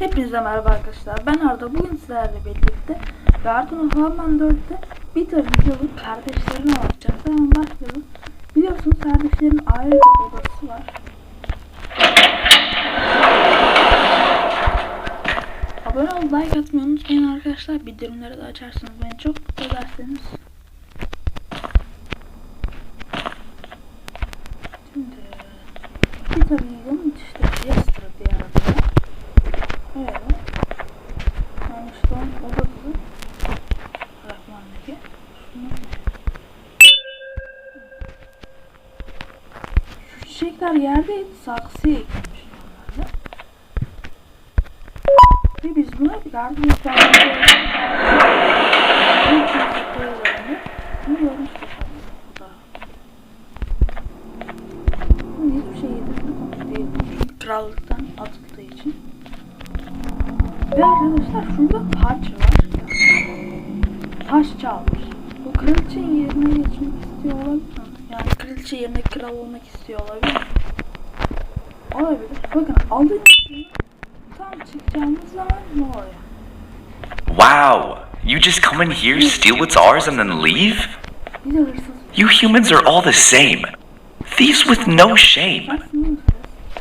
Hepinize merhaba arkadaşlar. Ben Arda. Bugün sizlerle birlikte Garden of Harman 4'te Peter Video'nun kardeşlerini anlatacağız. Hemen başlayalım. Biliyorsunuz kardeşlerin ayrıca odası var. Abone ol, like atmayı unutmayın arkadaşlar. Bildirimleri de açarsanız beni çok mutlu ederseniz. Şimdi Peter Video'nun işte Jester diye arada. Evet. Yani işte onun odası. Rahman'daki. Şunu. Saksıya ekilmiş normalde. Ve biz buna garden yapalım. Bunu da. Bunu hiçbir şey. Çünkü krallıktan atıldığı için. Ve arkadaşlar şurada taç var. Taş çalmış. Bu kraliçenin yerine geçmek istiyor olabilir mi? Yani kraliçe yerine kral olmak istiyor olabilir mi? Olabilir. Bakın şeyi tam çıkacağımız zaman ne oluyor? Wow, you just come in here, steal what's ours, and then leave? Bir de hırsız. You humans are all the same. Thieves with no shame.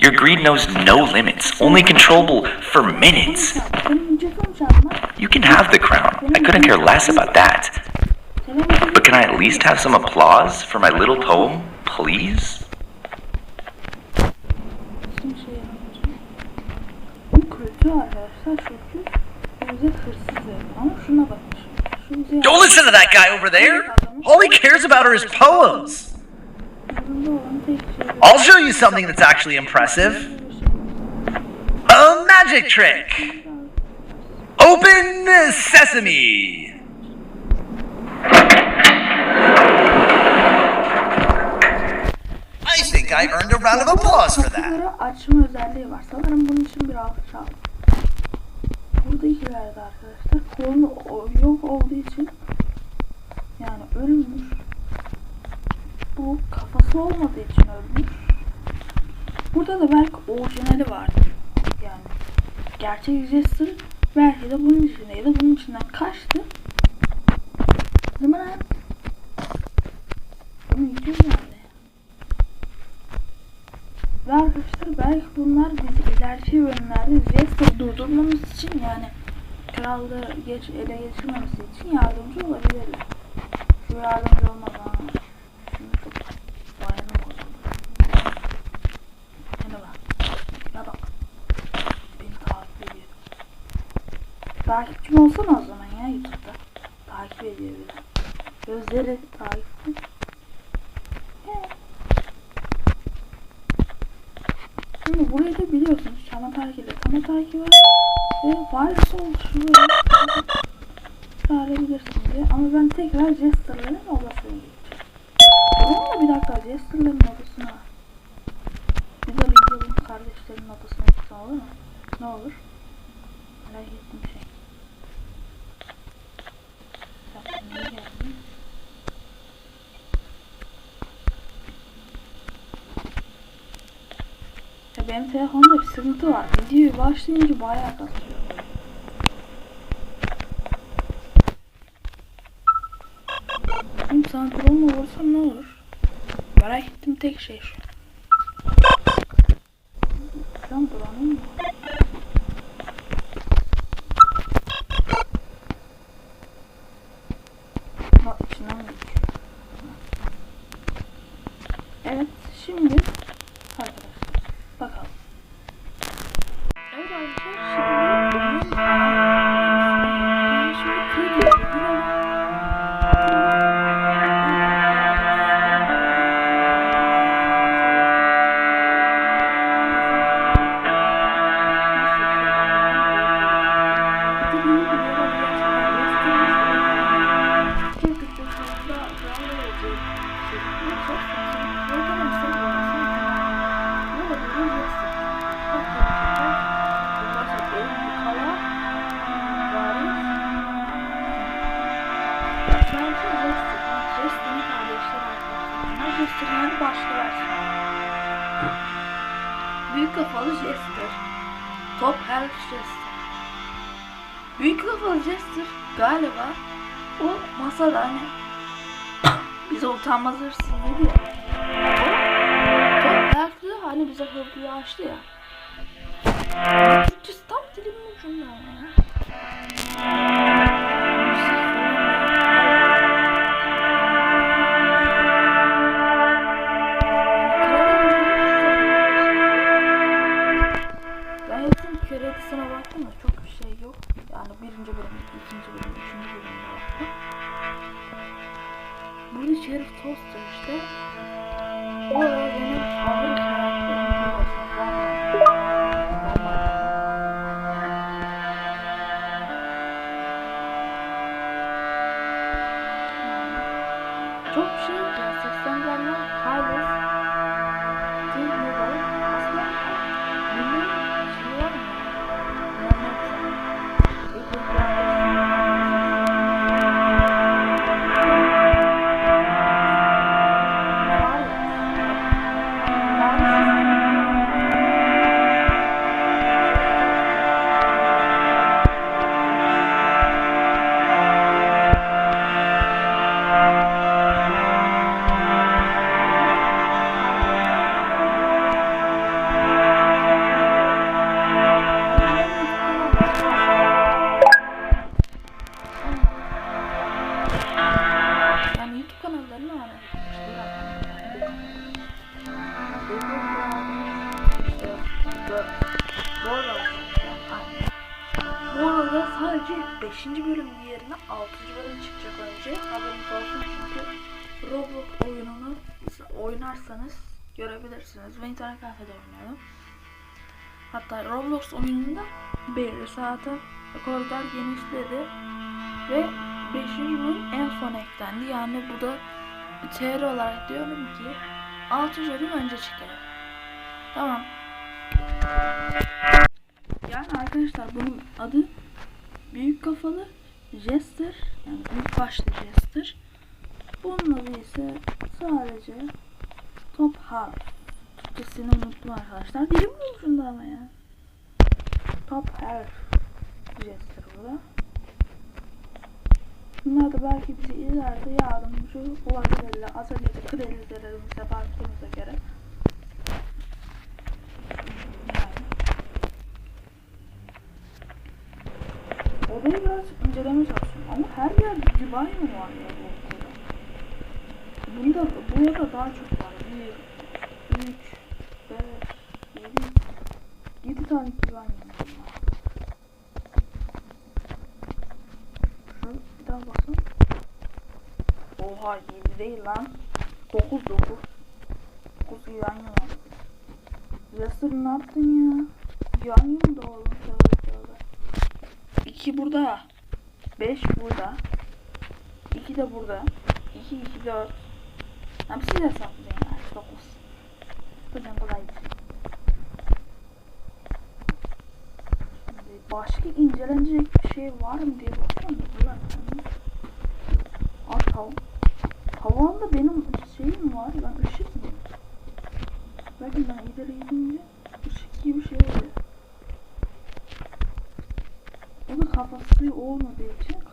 Your greed knows no limits, only controllable for minutes. Benim ücretim çalmak. You can have the crown. I couldn't care less about that. But can I at least have some applause for my little poem, please? Bu arkadaşlar çünkü bize hırsız. Ama şuna bakın. Şu Don't listen to that guy over there. All he cares about are his poems. yardımcı olan tek şey. I'll show you something that's actually impressive. A magic trick. Open sesame. I think I earned a round of applause for that. Açma özelliği var. Sanırım bunun için bir alkış aldım. Buradakilerde arkadaşlar kolu yok olduğu için yani ölmüş. Bu kafası olmadığı için ölmüş. Burada da belki orijinali vardır. Yani gerçek Jester belki de bunun içindeydi. Bunun içinden kaçtı. Değil mi? Bunun için nerede? Ve arkadaşlar belki bunlar bizi ileriki bölümlerde Durdurmamız için yani krallığı geç, ele geçirmemesi için yardımcı olabilirler. Şu yardımcı olmadan şunu çok bak. Bak. Beni takip ediyor. Takipçim olsana o zaman ya YouTube'da. Takip ediyor beni. Gözleri Şimdi burayı da biliyorsunuz. Çanakkale ile Çanakkale var. Ve virus oluşuyor. Çağırabilirsin diye. Ama ben tekrar Jester'ların odasına gideceğim. Onunla bir dakika Jester'ların odasına. Bir de Lydia'nın kardeşlerinin odasına gitsem olur mu? Ne olur? Merak ettiğim şey. Bir dakika, niye geldin? Ya benim telefonda bir sıkıntı var. Videoyu başlayınca bayağı kasıyor. Oğlum sana drone vursam ne olur? Merak ettim tek şey şu. An drone'um mu? Evet şimdi Jester'ın başlı versiyonu. Büyük kafalı Jester. Top Help Jester. Büyük kafalı Jester galiba o masada hani bize utanmaz hırsız dedi ya. O çok farklı hani bize hırpıyı açtı ya. Türkçesi tam dilimin ucunda ya. Bu arada sadece 5. bölüm yerine 6. bölüm çıkacak önce. Haberiniz olsun çünkü Roblox oyununu oynarsanız görebilirsiniz. Ben internet kafede oynuyorum. Hatta Roblox oyununda belirli saate koridor genişledi ve 5. bölüm en son eklendi. Yani bu da bir teori olarak diyorum ki 6. bölüm önce çıkıyor. Tamam. Yani arkadaşlar bunun adı büyük kafalı Jester yani büyük başlı Jester. Bunun adı ise sadece Top Half. Türkçesini unuttum arkadaşlar. Dilim ucunda ama ya. Top Half Jester bu da. Bunlar da belki bize ileride yardımcı olabilirler. Az önce de kredilerimize baktığımıza göre. Odayı biraz incelemeye çalışıyorum ama her yerde Dubai mi var ya bu okulda? Bunda, bu oda daha çok var. 1, 3, 5, 7, 7 tane Dubai var. Şunu bir daha bakalım. Oha 7 değil lan. 9 9. 9 yan yana. Jester ne yaptın ya? Yan yana oğlum şöyle şöyle. 2 burada. 5 burada. 2 de burada. 2 2 4. Tamam siz hesaplayın ya. 9. Hocam kolay değil. Şimdi başka incelenecek bir şey var mı diye bakıyorum da bunlar hani. Aa tav tavanda benim şeyim var. Ben ışık mı? Belki ben ileri gidince ışık gibi bir şey oluyor. O da kafası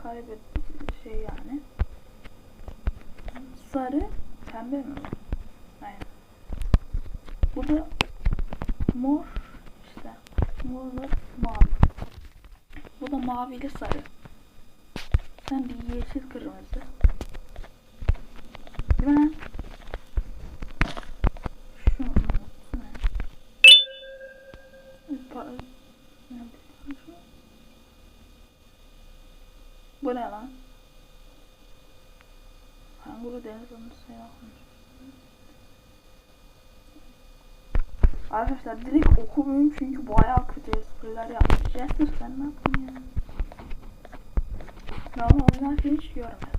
kaybetti şey yani. Sarı, pembe mi? Aynen. Bu da mor işte. Morla mavi. Bu da mavili sarı. Sen bir yeşil kırmızı. Değil lan? Şu ne? Pa- ne? Şu. Bu ne lan? Kanguru deniz anası yapmış. Arkadaşlar direkt okumuyorum çünkü bayağı kötü espriler yapmış. Jester sen ne yaptın ya? Ben oynarken hiç görmedim.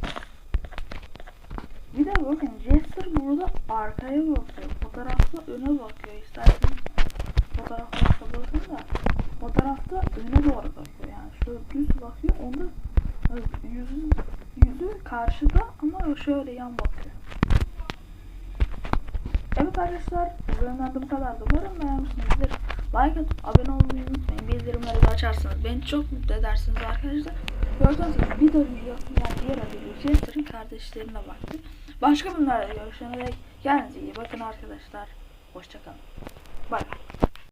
Bir de bakın Jester burada arkaya bakıyor. Fotoğrafta öne bakıyor. İsterseniz fotoğrafta da fotoğrafta öne doğru bakıyor. Yani şöyle düz bakıyor. Onda yüzü, yüzü karşıda ama şöyle yan bakıyor. Evet arkadaşlar bölümden de bu kadar. Umarım beğenmişsinizdir. Like atıp abone olmayı unutmayın. Bildirimleri de açarsanız beni çok mutlu edersiniz arkadaşlar. Gördüğünüz gibi bir dönüm yok. Yani diğer adıyla Jester'ın kardeşlerine baktı. Başka bunlarla görüşene dek kendinize iyi bakın arkadaşlar. Hoşçakalın. Bay bay.